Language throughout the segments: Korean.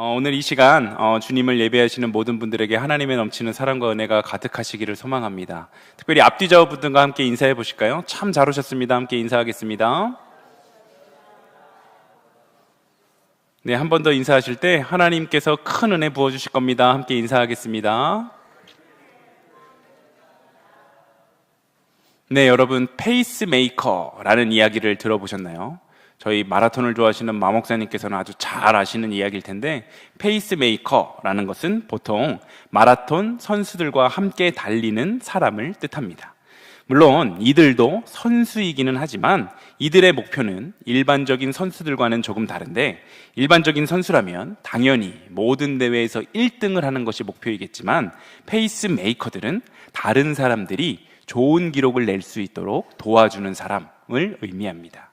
어, 오늘 이 시간 어, 주님을 예배하시는 모든 분들에게 하나님의 넘치는 사랑과 은혜가 가득하시기를 소망합니다. 특별히 앞뒤 좌우 분들과 함께 인사해 보실까요? 참 잘 오셨습니다. 함께 인사하겠습니다. 네, 한 번 더 인사하실 때 하나님께서 큰 은혜 부어 주실 겁니다. 함께 인사하겠습니다. 네, 여러분 페이스메이커라는 이야기를 들어보셨나요? 저희 마라톤을 좋아하시는 마 목사님께서는 아주 잘 아시는 이야기일 텐데 페이스메이커라는 것은 보통 마라톤 선수들과 함께 달리는 사람을 뜻합니다. 물론 이들도 선수이기는 하지만 이들의 목표는 일반적인 선수들과는 조금 다른데 일반적인 선수라면 당연히 모든 대회에서 1등을 하는 것이 목표이겠지만 페이스메이커들은 다른 사람들이 좋은 기록을 낼 수 있도록 도와주는 사람을 의미합니다.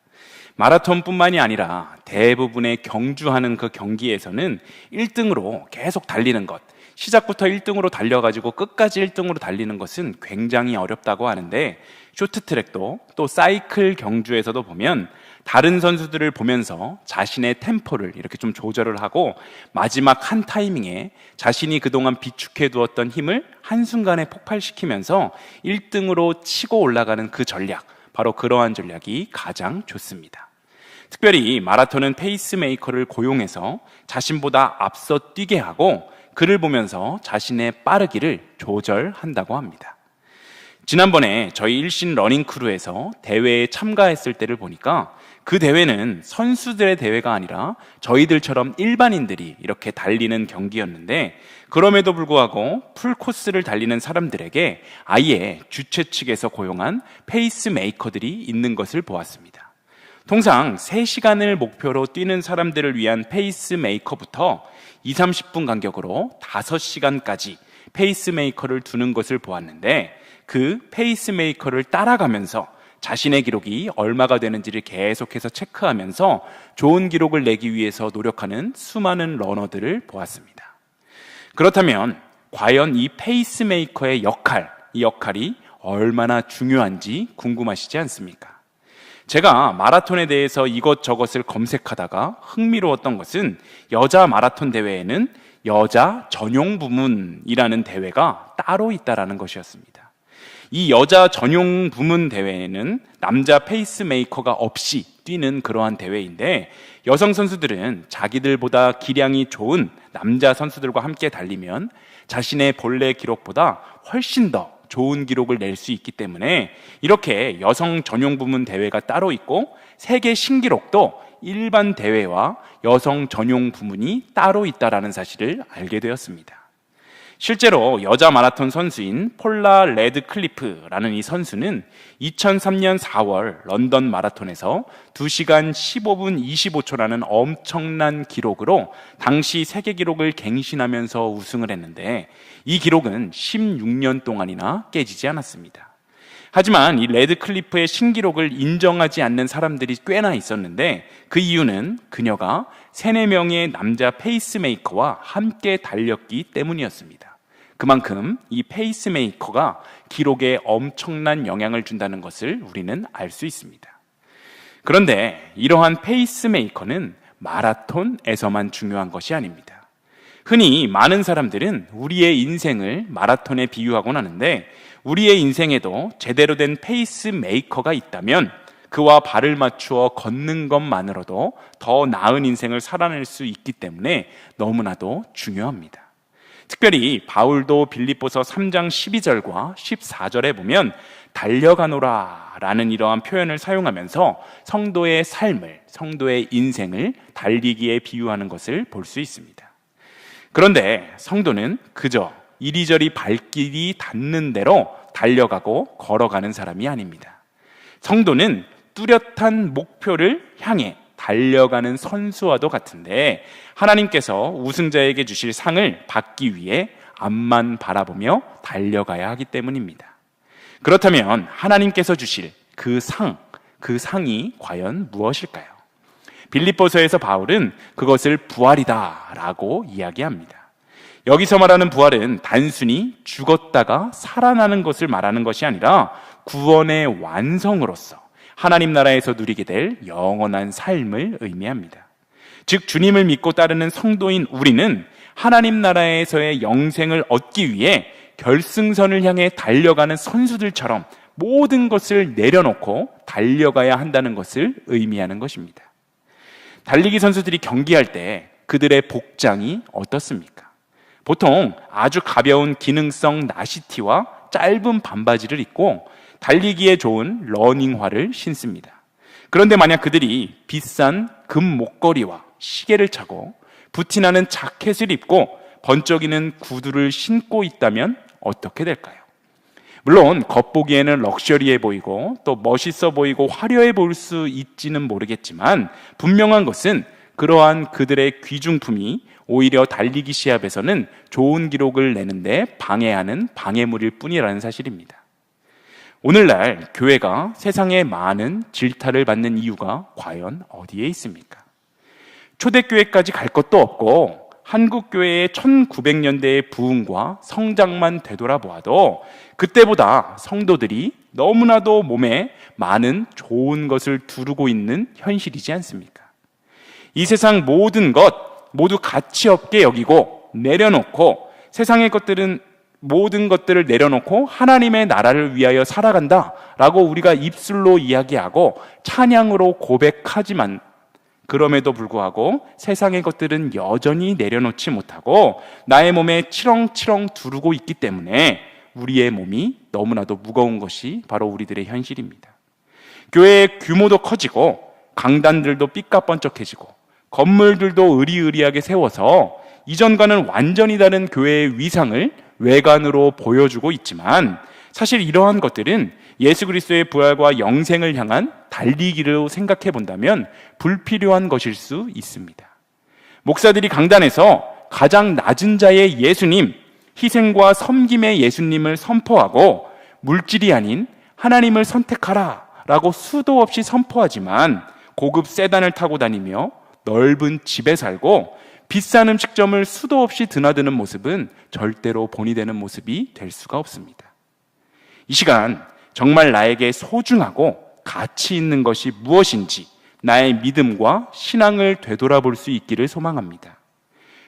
마라톤뿐만이 아니라 대부분의 경주하는 그 경기에서는 1등으로 계속 달리는 것, 시작부터 1등으로 달려가지고 끝까지 1등으로 달리는 것은 굉장히 어렵다고 하는데 쇼트트랙도 또 사이클 경주에서도 보면 다른 선수들을 보면서 자신의 템포를 이렇게 좀 조절을 하고 마지막 한 타이밍에 자신이 그동안 비축해 두었던 힘을 한순간에 폭발시키면서 1등으로 치고 올라가는 그 전략, 바로 그러한 전략이 가장 좋습니다. 특별히 마라톤은 페이스메이커를 고용해서 자신보다 앞서 뛰게 하고 그를 보면서 자신의 빠르기를 조절한다고 합니다. 지난번에 저희 일신 러닝 크루에서 대회에 참가했을 때를 보니까 그 대회는 선수들의 대회가 아니라 저희들처럼 일반인들이 이렇게 달리는 경기였는데 그럼에도 불구하고 풀코스를 달리는 사람들에게 아예 주최 측에서 고용한 페이스메이커들이 있는 것을 보았습니다. 통상 3시간을 목표로 뛰는 사람들을 위한 페이스메이커부터 2, 30분 간격으로 5시간까지 페이스메이커를 두는 것을 보았는데 그 페이스메이커를 따라가면서 자신의 기록이 얼마가 되는지를 계속해서 체크하면서 좋은 기록을 내기 위해서 노력하는 수많은 러너들을 보았습니다. 그렇다면 과연 이 페이스메이커의 역할, 이 역할이 얼마나 중요한지 궁금하시지 않습니까? 제가 마라톤에 대해서 이것저것을 검색하다가 흥미로웠던 것은 여자 마라톤 대회에는 여자 전용 부문이라는 대회가 따로 있다라는 것이었습니다. 이 여자 전용 부문 대회에는 남자 페이스메이커가 없이 뛰는 그러한 대회인데 여성 선수들은 자기들보다 기량이 좋은 남자 선수들과 함께 달리면 자신의 본래 기록보다 훨씬 더 좋은 기록을 낼 수 있기 때문에 이렇게 여성 전용 부문 대회가 따로 있고 세계 신기록도 일반 대회와 여성 전용 부문이 따로 있다라는 사실을 알게 되었습니다. 실제로 여자 마라톤 선수인 폴라 레드클리프라는 이 선수는 2003년 4월 런던 마라톤에서 2시간 15분 25초라는 엄청난 기록으로 당시 세계 기록을 갱신하면서 우승을 했는데 이 기록은 16년 동안이나 깨지지 않았습니다. 하지만 이 레드클리프의 신기록을 인정하지 않는 사람들이 꽤나 있었는데 그 이유는 그녀가 세네 명의 남자 페이스메이커와 함께 달렸기 때문이었습니다. 그만큼 이 페이스메이커가 기록에 엄청난 영향을 준다는 것을 우리는 알 수 있습니다. 그런데 이러한 페이스메이커는 마라톤에서만 중요한 것이 아닙니다. 흔히 많은 사람들은 우리의 인생을 마라톤에 비유하곤 하는데 우리의 인생에도 제대로 된 페이스메이커가 있다면 그와 발을 맞추어 걷는 것만으로도 더 나은 인생을 살아낼 수 있기 때문에 너무나도 중요합니다. 특별히 바울도 빌립보서 3장 12절과 14절에 보면 달려가노라 라는 이러한 표현을 사용하면서 성도의 삶을, 성도의 인생을 달리기에 비유하는 것을 볼 수 있습니다. 그런데 성도는 그저 이리저리 발길이 닿는 대로 달려가고 걸어가는 사람이 아닙니다. 성도는 뚜렷한 목표를 향해 달려가는 선수와도 같은데 하나님께서 우승자에게 주실 상을 받기 위해 앞만 바라보며 달려가야 하기 때문입니다. 그렇다면 하나님께서 주실 그 상, 그 상이 과연 무엇일까요? 빌립보서에서 바울은 그것을 부활이다라고 이야기합니다. 여기서 말하는 부활은 단순히 죽었다가 살아나는 것을 말하는 것이 아니라 구원의 완성으로서 하나님 나라에서 누리게 될 영원한 삶을 의미합니다. 즉 주님을 믿고 따르는 성도인 우리는 하나님 나라에서의 영생을 얻기 위해 결승선을 향해 달려가는 선수들처럼 모든 것을 내려놓고 달려가야 한다는 것을 의미하는 것입니다. 달리기 선수들이 경기할 때 그들의 복장이 어떻습니까? 보통 아주 가벼운 기능성 나시티와 짧은 반바지를 입고 달리기에 좋은 러닝화를 신습니다. 그런데 만약 그들이 비싼 금 목걸이와 시계를 차고 부티나는 자켓을 입고 번쩍이는 구두를 신고 있다면 어떻게 될까요? 물론 겉보기에는 럭셔리해 보이고 또 멋있어 보이고 화려해 보일 수 있지는 모르겠지만 분명한 것은 그러한 그들의 귀중품이 오히려 달리기 시합에서는 좋은 기록을 내는데 방해하는 방해물일 뿐이라는 사실입니다. 오늘날 교회가 세상에 많은 질타를 받는 이유가 과연 어디에 있습니까? 초대교회까지 갈 것도 없고 한국교회의 1900년대의 부흥과 성장만 되돌아보아도 그때보다 성도들이 너무나도 몸에 많은 좋은 것을 두르고 있는 현실이지 않습니까? 이 세상 모든 것 모두 가치 없게 여기고 내려놓고 세상의 것들은 모든 것들을 내려놓고 하나님의 나라를 위하여 살아간다 라고 우리가 입술로 이야기하고 찬양으로 고백하지만 그럼에도 불구하고 세상의 것들은 여전히 내려놓지 못하고 나의 몸에 치렁치렁 두르고 있기 때문에 우리의 몸이 너무나도 무거운 것이 바로 우리들의 현실입니다. 교회의 규모도 커지고 강단들도 삐까번쩍해지고 건물들도 의리의리하게 세워서 이전과는 완전히 다른 교회의 위상을 외관으로 보여주고 있지만 사실 이러한 것들은 예수 그리스도의 부활과 영생을 향한 달리기로 생각해 본다면 불필요한 것일 수 있습니다. 목사들이 강단에서 가장 낮은 자의 예수님, 희생과 섬김의 예수님을 선포하고 물질이 아닌 하나님을 선택하라 라고 수도 없이 선포하지만 고급 세단을 타고 다니며 넓은 집에 살고 비싼 음식점을 수도 없이 드나드는 모습은 절대로 본이 되는 모습이 될 수가 없습니다. 이 시간 정말 나에게 소중하고 가치 있는 것이 무엇인지 나의 믿음과 신앙을 되돌아볼 수 있기를 소망합니다.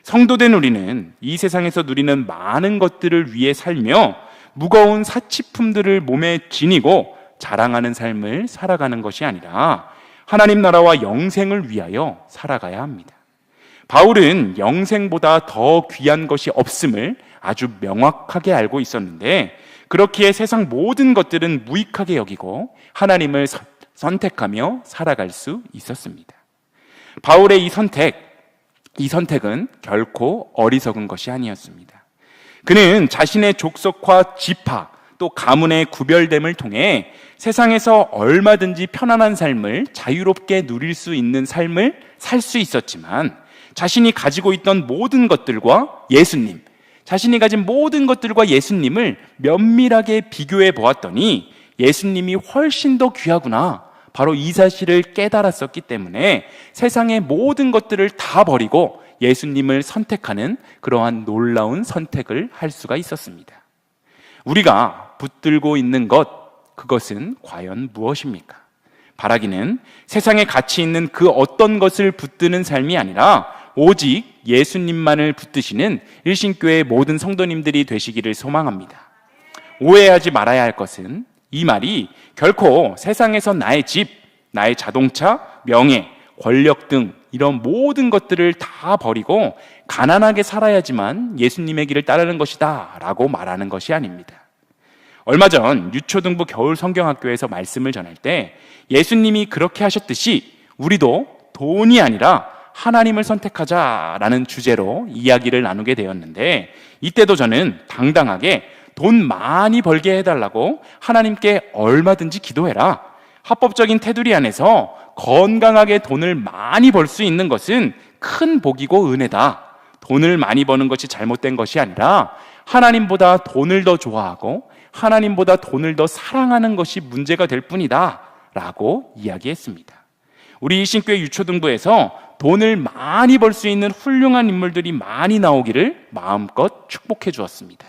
성도된 우리는 이 세상에서 누리는 많은 것들을 위해 살며 무거운 사치품들을 몸에 지니고 자랑하는 삶을 살아가는 것이 아니라 하나님 나라와 영생을 위하여 살아가야 합니다. 바울은 영생보다 더 귀한 것이 없음을 아주 명확하게 알고 있었는데 그렇기에 세상 모든 것들은 무익하게 여기고 하나님을 선택하며 살아갈 수 있었습니다. 바울의 이 선택, 이 선택은 결코 어리석은 것이 아니었습니다. 그는 자신의 족속과 지파, 또 가문의 구별됨을 통해 세상에서 얼마든지 편안한 삶을 자유롭게 누릴 수 있는 삶을 살 수 있었지만 자신이 가지고 있던 모든 것들과 예수님, 자신이 가진 모든 것들과 예수님을 면밀하게 비교해 보았더니 예수님이 훨씬 더 귀하구나. 바로 이 사실을 깨달았었기 때문에 세상의 모든 것들을 다 버리고 예수님을 선택하는 그러한 놀라운 선택을 할 수가 있었습니다. 우리가 붙들고 있는 것, 그것은 과연 무엇입니까? 바라기는 세상에 가치 있는 그 어떤 것을 붙드는 삶이 아니라 오직 예수님만을 붙드시는 일신교회 모든 성도님들이 되시기를 소망합니다. 오해하지 말아야 할 것은 이 말이 결코 세상에서 나의 집, 나의 자동차, 명예, 권력 등 이런 모든 것들을 다 버리고 가난하게 살아야지만 예수님의 길을 따르는 것이다 라고 말하는 것이 아닙니다. 얼마 전 유초등부 겨울 성경학교에서 말씀을 전할 때 예수님이 그렇게 하셨듯이 우리도 돈이 아니라 하나님을 선택하자라는 주제로 이야기를 나누게 되었는데 이때도 저는 당당하게 돈 많이 벌게 해달라고 하나님께 얼마든지 기도해라. 합법적인 테두리 안에서 건강하게 돈을 많이 벌 수 있는 것은 큰 복이고 은혜다. 돈을 많이 버는 것이 잘못된 것이 아니라 하나님보다 돈을 더 좋아하고 하나님보다 돈을 더 사랑하는 것이 문제가 될 뿐이다. 라고 이야기했습니다. 우리 신교회 유초등부에서 돈을 많이 벌 수 있는 훌륭한 인물들이 많이 나오기를 마음껏 축복해 주었습니다.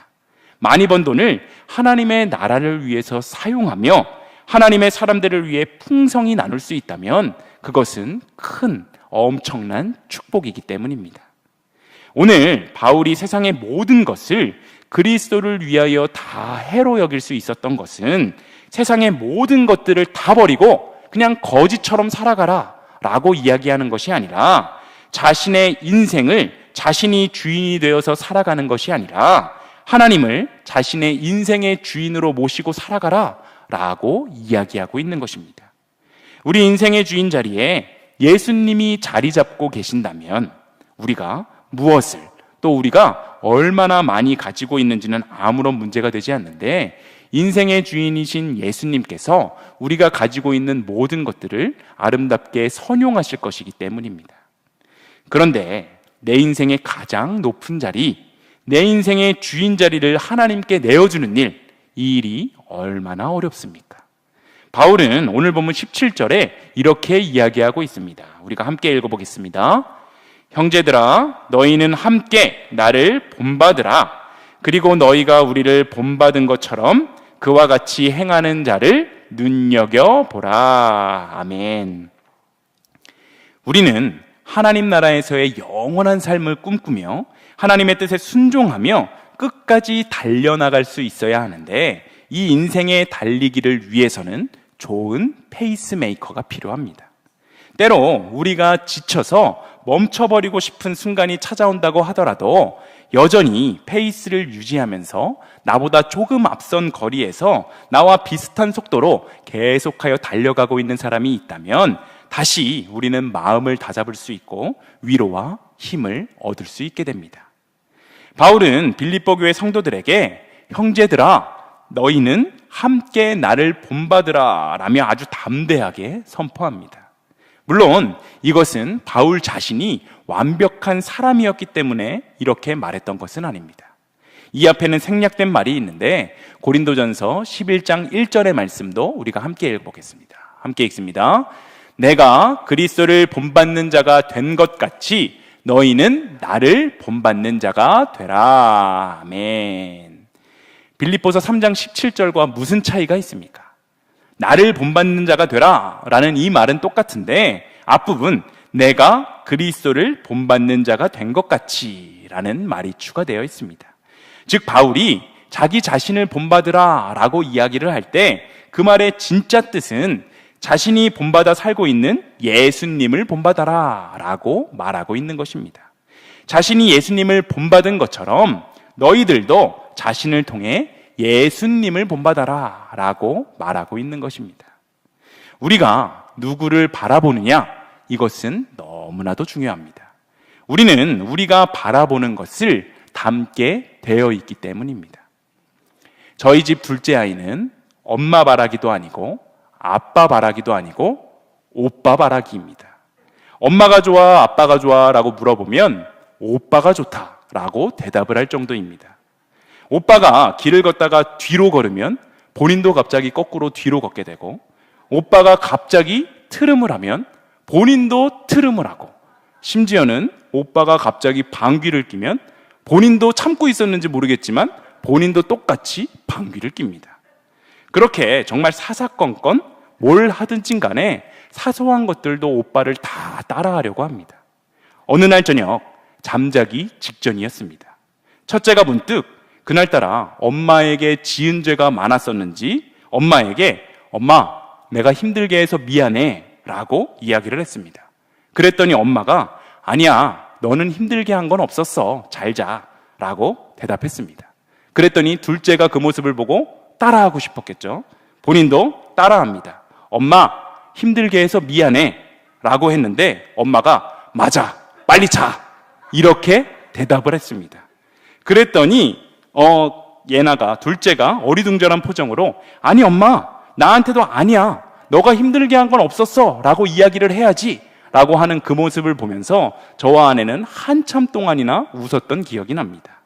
많이 번 돈을 하나님의 나라를 위해서 사용하며 하나님의 사람들을 위해 풍성히 나눌 수 있다면 그것은 큰 엄청난 축복이기 때문입니다. 오늘 바울이 세상의 모든 것을 그리스도를 위하여 다 해로 여길 수 있었던 것은 세상의 모든 것들을 다 버리고 그냥 거지처럼 살아가라 라고 이야기하는 것이 아니라 자신의 인생을 자신이 주인이 되어서 살아가는 것이 아니라 하나님을 자신의 인생의 주인으로 모시고 살아가라 라고 이야기하고 있는 것입니다. 우리 인생의 주인 자리에 예수님이 자리 잡고 계신다면 우리가 무엇을 또 우리가 얼마나 많이 가지고 있는지는 아무런 문제가 되지 않는데 인생의 주인이신 예수님께서 우리가 가지고 있는 모든 것들을 아름답게 선용하실 것이기 때문입니다. 그런데 내 인생의 가장 높은 자리, 내 인생의 주인 자리를 하나님께 내어주는 일, 이 일이 얼마나 어렵습니까? 바울은 오늘 보면 17절에 이렇게 이야기하고 있습니다. 우리가 함께 읽어보겠습니다. 형제들아, 너희는 함께 나를 본받으라. 그리고 너희가 우리를 본받은 것처럼 그와 같이 행하는 자를 눈여겨보라. 아멘. 우리는 하나님 나라에서의 영원한 삶을 꿈꾸며 하나님의 뜻에 순종하며 끝까지 달려나갈 수 있어야 하는데 이 인생의 달리기를 위해서는 좋은 페이스메이커가 필요합니다. 때로 우리가 지쳐서 멈춰버리고 싶은 순간이 찾아온다고 하더라도 여전히 페이스를 유지하면서 나보다 조금 앞선 거리에서 나와 비슷한 속도로 계속하여 달려가고 있는 사람이 있다면 다시 우리는 마음을 다잡을 수 있고 위로와 힘을 얻을 수 있게 됩니다. 바울은 빌립보 교회 성도들에게 형제들아 너희는 함께 나를 본받으라 라며 아주 담대하게 선포합니다. 물론 이것은 바울 자신이 완벽한 사람이었기 때문에 이렇게 말했던 것은 아닙니다. 이 앞에는 생략된 말이 있는데 고린도전서 11장 1절의 말씀도 우리가 함께 읽어보겠습니다. 함께 읽습니다. 내가 그리스도를 본받는 자가 된 것 같이 너희는 나를 본받는 자가 되라. 아멘. 빌립보서 3장 17절과 무슨 차이가 있습니까? 나를 본받는 자가 되라 라는 이 말은 똑같은데 앞부분 내가 그리스도를 본받는 자가 된 것 같이 라는 말이 추가되어 있습니다. 즉 바울이 자기 자신을 본받으라 라고 이야기를 할 때 그 말의 진짜 뜻은 자신이 본받아 살고 있는 예수님을 본받아라 라고 말하고 있는 것입니다. 자신이 예수님을 본받은 것처럼 너희들도 자신을 통해 예수님을 본받아라 라고 말하고 있는 것입니다. 우리가 누구를 바라보느냐? 이것은 너무나도 중요합니다. 우리는 우리가 바라보는 것을 담게 되어 있기 때문입니다. 저희 집 둘째 아이는 엄마 바라기도 아니고 아빠 바라기도 아니고 오빠 바라기입니다. 엄마가 좋아, 아빠가 좋아 라고 물어보면 오빠가 좋다 라고 대답을 할 정도입니다. 오빠가 길을 걷다가 뒤로 걸으면 본인도 갑자기 거꾸로 뒤로 걷게 되고 오빠가 갑자기 트름을 하면 본인도 트름을 하고 심지어는 오빠가 갑자기 방귀를 끼면 본인도 참고 있었는지 모르겠지만 본인도 똑같이 방귀를 낍니다. 그렇게 정말 사사건건 뭘 하든지 간에 사소한 것들도 오빠를 다 따라하려고 합니다. 어느 날 저녁 잠자기 직전이었습니다. 첫째가 문득 그날따라 엄마에게 지은 죄가 많았었는지 엄마에게 엄마 내가 힘들게 해서 미안해 라고 이야기를 했습니다. 그랬더니 엄마가 아니야 너는 힘들게 한 건 없었어 잘 자 라고 대답했습니다. 그랬더니 둘째가 그 모습을 보고 따라하고 싶었겠죠. 본인도 따라합니다. 엄마 힘들게 해서 미안해 라고 했는데 엄마가 맞아 빨리 자 이렇게 대답을 했습니다. 그랬더니 어, 예나가, 둘째가 어리둥절한 표정으로, 아니, 엄마, 나한테도 아니야. 너가 힘들게 한 건 없었어. 라고 이야기를 해야지. 라고 하는 그 모습을 보면서 저와 아내는 한참 동안이나 웃었던 기억이 납니다.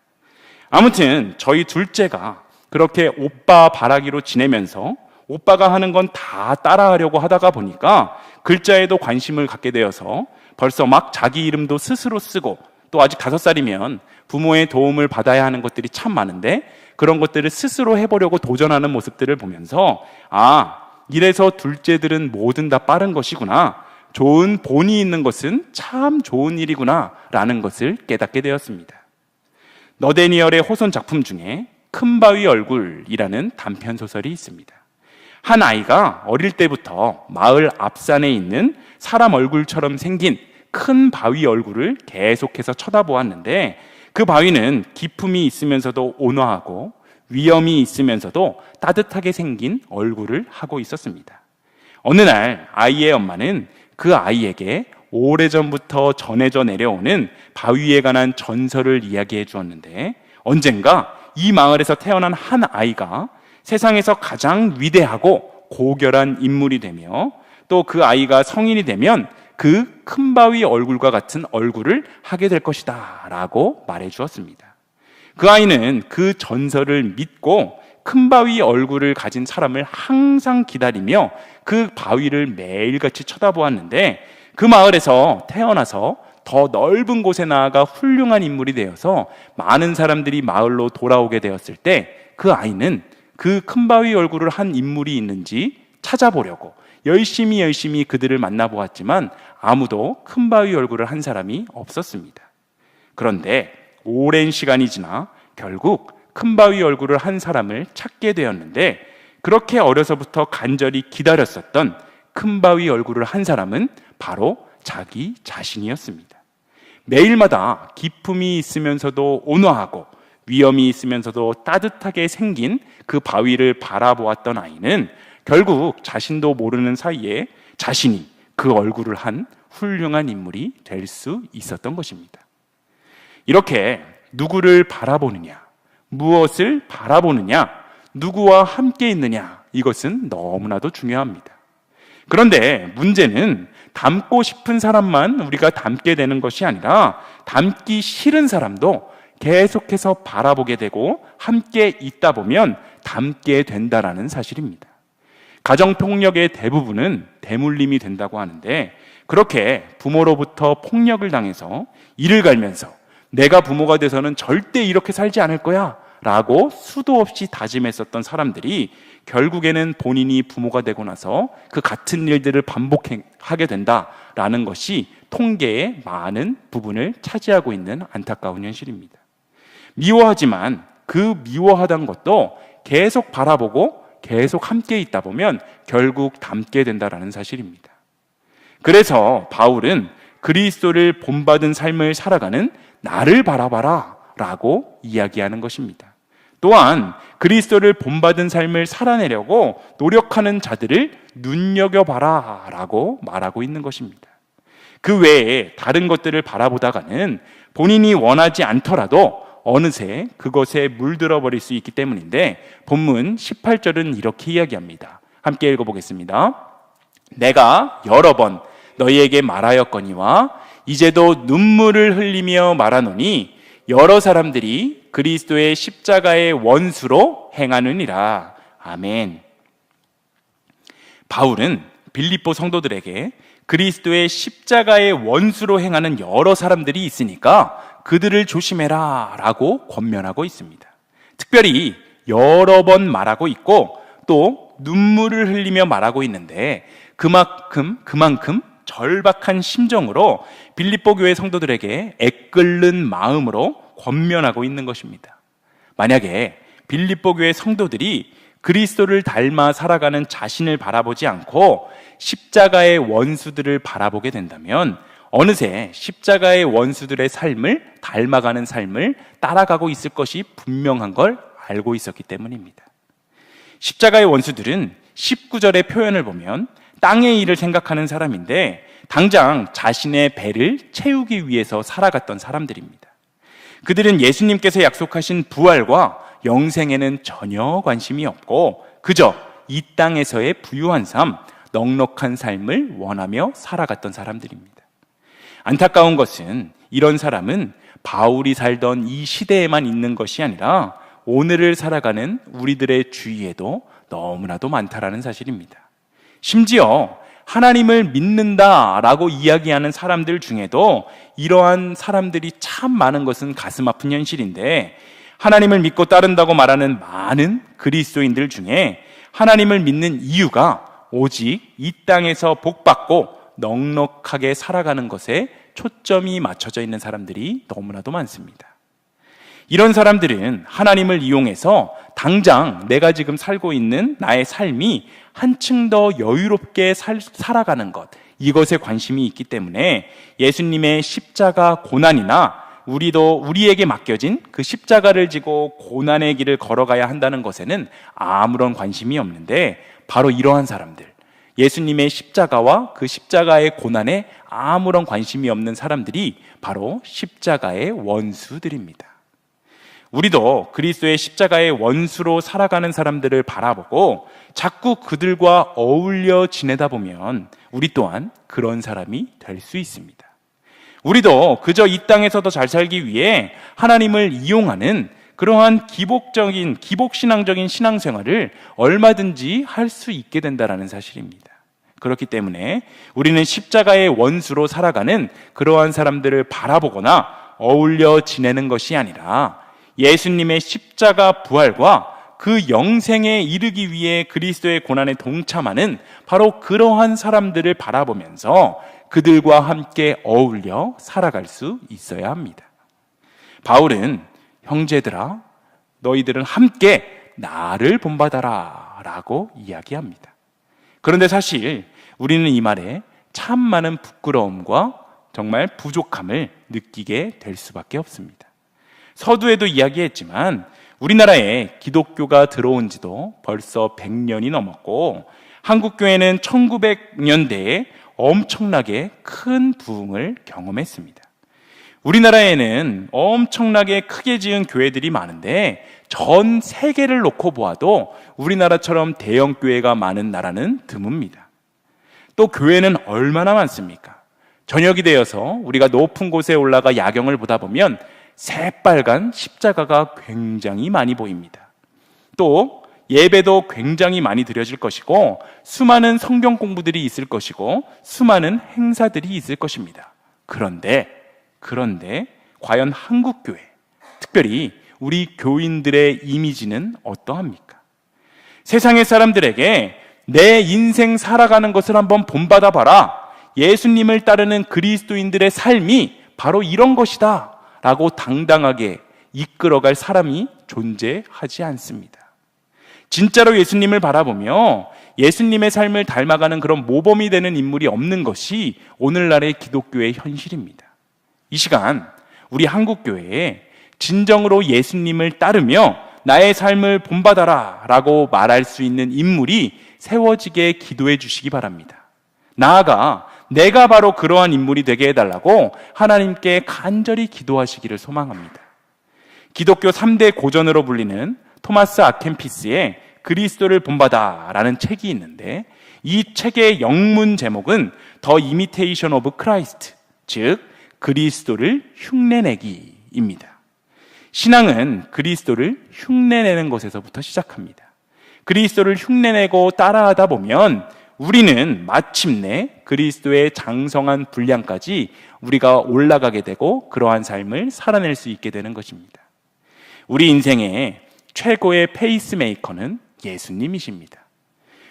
아무튼 저희 둘째가 그렇게 오빠 바라기로 지내면서 오빠가 하는 건 다 따라하려고 하다가 보니까 글자에도 관심을 갖게 되어서 벌써 막 자기 이름도 스스로 쓰고 또 아직 다섯 살이면 부모의 도움을 받아야 하는 것들이 참 많은데 그런 것들을 스스로 해보려고 도전하는 모습들을 보면서 아, 이래서 둘째들은 뭐든 다 빠른 것이구나. 좋은 본이 있는 것은 참 좋은 일이구나 라는 것을 깨닫게 되었습니다. 너데니얼의 호손 작품 중에 큰 바위 얼굴이라는 단편 소설이 있습니다. 한 아이가 어릴 때부터 마을 앞산에 있는 사람 얼굴처럼 생긴 큰 바위 얼굴을 계속해서 쳐다보았는데 그 바위는 기품이 있으면서도 온화하고 위험이 있으면서도 따뜻하게 생긴 얼굴을 하고 있었습니다. 어느 날 아이의 엄마는 그 아이에게 오래전부터 전해져 내려오는 바위에 관한 전설을 이야기해 주었는데 언젠가 이 마을에서 태어난 한 아이가 세상에서 가장 위대하고 고결한 인물이 되며 또 그 아이가 성인이 되면 그 큰 바위 얼굴과 같은 얼굴을 하게 될 것이다 라고 말해 주었습니다. 그 아이는 그 전설을 믿고 큰 바위 얼굴을 가진 사람을 항상 기다리며 그 바위를 매일같이 쳐다보았는데 그 마을에서 태어나서 더 넓은 곳에 나아가 훌륭한 인물이 되어서 많은 사람들이 마을로 돌아오게 되었을 때 그 아이는 그 큰 바위 얼굴을 한 인물이 있는지 찾아보려고 열심히 열심히 그들을 만나보았지만 아무도 큰 바위 얼굴을 한 사람이 없었습니다. 그런데 오랜 시간이 지나 결국 큰 바위 얼굴을 한 사람을 찾게 되었는데 그렇게 어려서부터 간절히 기다렸었던 큰 바위 얼굴을 한 사람은 바로 자기 자신이었습니다. 매일마다 기품이 있으면서도 온화하고 위험이 있으면서도 따뜻하게 생긴 그 바위를 바라보았던 아이는 결국 자신도 모르는 사이에 자신이 그 얼굴을 한 훌륭한 인물이 될 수 있었던 것입니다. 이렇게 누구를 바라보느냐, 무엇을 바라보느냐, 누구와 함께 있느냐, 이것은 너무나도 중요합니다. 그런데 문제는 닮고 싶은 사람만 우리가 닮게 되는 것이 아니라 닮기 싫은 사람도 계속해서 바라보게 되고 함께 있다 보면 닮게 된다라는 사실입니다. 가정폭력의 대부분은 대물림이 된다고 하는데 그렇게 부모로부터 폭력을 당해서 이를 갈면서 내가 부모가 돼서는 절대 이렇게 살지 않을 거야 라고 수도 없이 다짐했었던 사람들이 결국에는 본인이 부모가 되고 나서 그 같은 일들을 반복하게 된다라는 것이 통계의 많은 부분을 차지하고 있는 안타까운 현실입니다. 미워하지만 그 미워하던 것도 계속 바라보고 계속 함께 있다 보면 결국 닮게 된다라는 사실입니다. 그래서 바울은 그리스도를 본받은 삶을 살아가는 나를 바라봐라 라고 이야기하는 것입니다. 또한 그리스도를 본받은 삶을 살아내려고 노력하는 자들을 눈여겨봐라 라고 말하고 있는 것입니다. 그 외에 다른 것들을 바라보다가는 본인이 원하지 않더라도 어느새 그것에 물들어 버릴 수 있기 때문인데 본문 18절은 이렇게 이야기합니다. 함께 읽어보겠습니다. 내가 여러 번 너희에게 말하였거니와 이제도 눈물을 흘리며 말하노니 여러 사람들이 그리스도의 십자가의 원수로 행하느니라. 아멘. 바울은 빌립보 성도들에게 그리스도의 십자가의 원수로 행하는 여러 사람들이 있으니까 그들을 조심해라 라고 권면하고 있습니다. 특별히 여러 번 말하고 있고 또 눈물을 흘리며 말하고 있는데 그만큼, 그만큼 절박한 심정으로 빌립보 교회 성도들에게 애끓는 마음으로 권면하고 있는 것입니다. 만약에 빌립보 교회 성도들이 그리스도를 닮아 살아가는 자신을 바라보지 않고 십자가의 원수들을 바라보게 된다면 어느새 십자가의 원수들의 삶을 닮아가는 삶을 따라가고 있을 것이 분명한 걸 알고 있었기 때문입니다. 십자가의 원수들은 19절의 표현을 보면 땅의 일을 생각하는 사람인데 당장 자신의 배를 채우기 위해서 살아갔던 사람들입니다. 그들은 예수님께서 약속하신 부활과 영생에는 전혀 관심이 없고 그저 이 땅에서의 부유한 삶, 넉넉한 삶을 원하며 살아갔던 사람들입니다. 안타까운 것은 이런 사람은 바울이 살던 이 시대에만 있는 것이 아니라 오늘을 살아가는 우리들의 주위에도 너무나도 많다라는 사실입니다. 심지어 하나님을 믿는다라고 이야기하는 사람들 중에도 이러한 사람들이 참 많은 것은 가슴 아픈 현실인데 하나님을 믿고 따른다고 말하는 많은 그리스도인들 중에 하나님을 믿는 이유가 오직 이 땅에서 복받고 넉넉하게 살아가는 것에 초점이 맞춰져 있는 사람들이 너무나도 많습니다. 이런 사람들은 하나님을 이용해서 당장 내가 지금 살고 있는 나의 삶이 한층 더 여유롭게 살, 살아가는 것, 이것에 관심이 있기 때문에 예수님의 십자가 고난이나 우리도 우리에게 맡겨진 그 십자가를 지고 고난의 길을 걸어가야 한다는 것에는 아무런 관심이 없는데 바로 이러한 사람들, 예수님의 십자가와 그 십자가의 고난에 아무런 관심이 없는 사람들이 바로 십자가의 원수들입니다. 우리도 그리스도의 십자가의 원수로 살아가는 사람들을 바라보고 자꾸 그들과 어울려 지내다 보면 우리 또한 그런 사람이 될 수 있습니다. 우리도 그저 이 땅에서도 잘 살기 위해 하나님을 이용하는 그러한 기복적인 기복신앙적인 신앙생활을 얼마든지 할 수 있게 된다라는 사실입니다. 그렇기 때문에 우리는 십자가의 원수로 살아가는 그러한 사람들을 바라보거나 어울려 지내는 것이 아니라 예수님의 십자가 부활과 그 영생에 이르기 위해 그리스도의 고난에 동참하는 바로 그러한 사람들을 바라보면서 그들과 함께 어울려 살아갈 수 있어야 합니다. 바울은 형제들아 너희들은 함께 나를 본받아라 라고 이야기합니다. 그런데 사실 우리는 이 말에 참 많은 부끄러움과 정말 부족함을 느끼게 될 수밖에 없습니다. 서두에도 이야기했지만 우리나라에 기독교가 들어온 지도 벌써 100년이 넘었고 한국교회는 1900년대에 엄청나게 큰 부흥을 경험했습니다. 우리나라에는 엄청나게 크게 지은 교회들이 많은데 전 세계를 놓고 보아도 우리나라처럼 대형 교회가 많은 나라는 드뭅니다. 또 교회는 얼마나 많습니까? 저녁이 되어서 우리가 높은 곳에 올라가 야경을 보다 보면 새빨간 십자가가 굉장히 많이 보입니다. 또 예배도 굉장히 많이 드려질 것이고 수많은 성경 공부들이 있을 것이고 수많은 행사들이 있을 것입니다. 그런데 그런데 과연 한국 교회 특별히 우리 교인들의 이미지는 어떠합니까? 세상의 사람들에게 내 인생 살아가는 것을 한번 본받아 봐라. 예수님을 따르는 그리스도인들의 삶이 바로 이런 것이다. 라고 당당하게 이끌어갈 사람이 존재하지 않습니다. 진짜로 예수님을 바라보며 예수님의 삶을 닮아가는 그런 모범이 되는 인물이 없는 것이 오늘날의 기독교의 현실입니다. 이 시간 우리 한국교회에 진정으로 예수님을 따르며 나의 삶을 본받아라 라고 말할 수 있는 인물이 세워지게 기도해 주시기 바랍니다. 나아가 내가 바로 그러한 인물이 되게 해달라고 하나님께 간절히 기도하시기를 소망합니다. 기독교 3대 고전으로 불리는 토마스 아켄피스의 그리스도를 본받아라는 책이 있는데 이 책의 영문 제목은 더 이미테이션 오브 크라이스트, 즉 그리스도를 흉내내기입니다. 신앙은 그리스도를 흉내내는 것에서부터 시작합니다. 그리스도를 흉내내고 따라하다 보면 우리는 마침내 그리스도의 장성한 분량까지 우리가 올라가게 되고 그러한 삶을 살아낼 수 있게 되는 것입니다. 우리 인생의 최고의 페이스메이커는 예수님이십니다.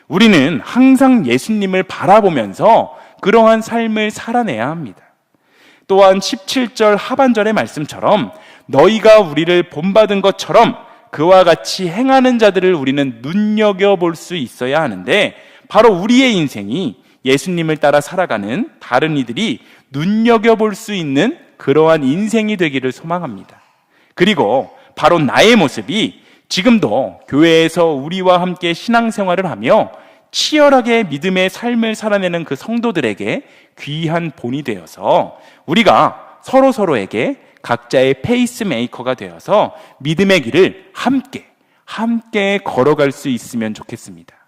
우리는 항상 예수님을 바라보면서 그러한 삶을 살아내야 합니다. 또한 17절 하반절의 말씀처럼 너희가 우리를 본받은 것처럼 그와 같이 행하는 자들을 우리는 눈여겨볼 수 있어야 하는데 바로 우리의 인생이 예수님을 따라 살아가는 다른 이들이 눈여겨볼 수 있는 그러한 인생이 되기를 소망합니다. 그리고 바로 나의 모습이 지금도 교회에서 우리와 함께 신앙생활을 하며 치열하게 믿음의 삶을 살아내는 그 성도들에게 귀한 본이 되어서 우리가 서로 서로에게 각자의 페이스메이커가 되어서 믿음의 길을 함께 함께 걸어갈 수 있으면 좋겠습니다.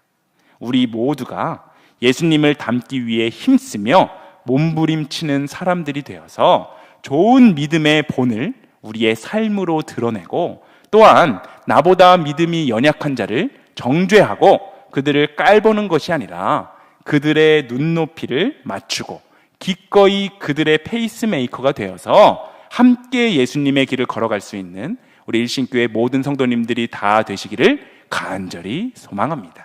우리 모두가 예수님을 닮기 위해 힘쓰며 몸부림치는 사람들이 되어서 좋은 믿음의 본을 우리의 삶으로 드러내고 또한 나보다 믿음이 연약한 자를 정죄하고 그들을 깔보는 것이 아니라 그들의 눈높이를 맞추고 기꺼이 그들의 페이스메이커가 되어서 함께 예수님의 길을 걸어갈 수 있는 우리 일신교회 모든 성도님들이 다 되시기를 간절히 소망합니다.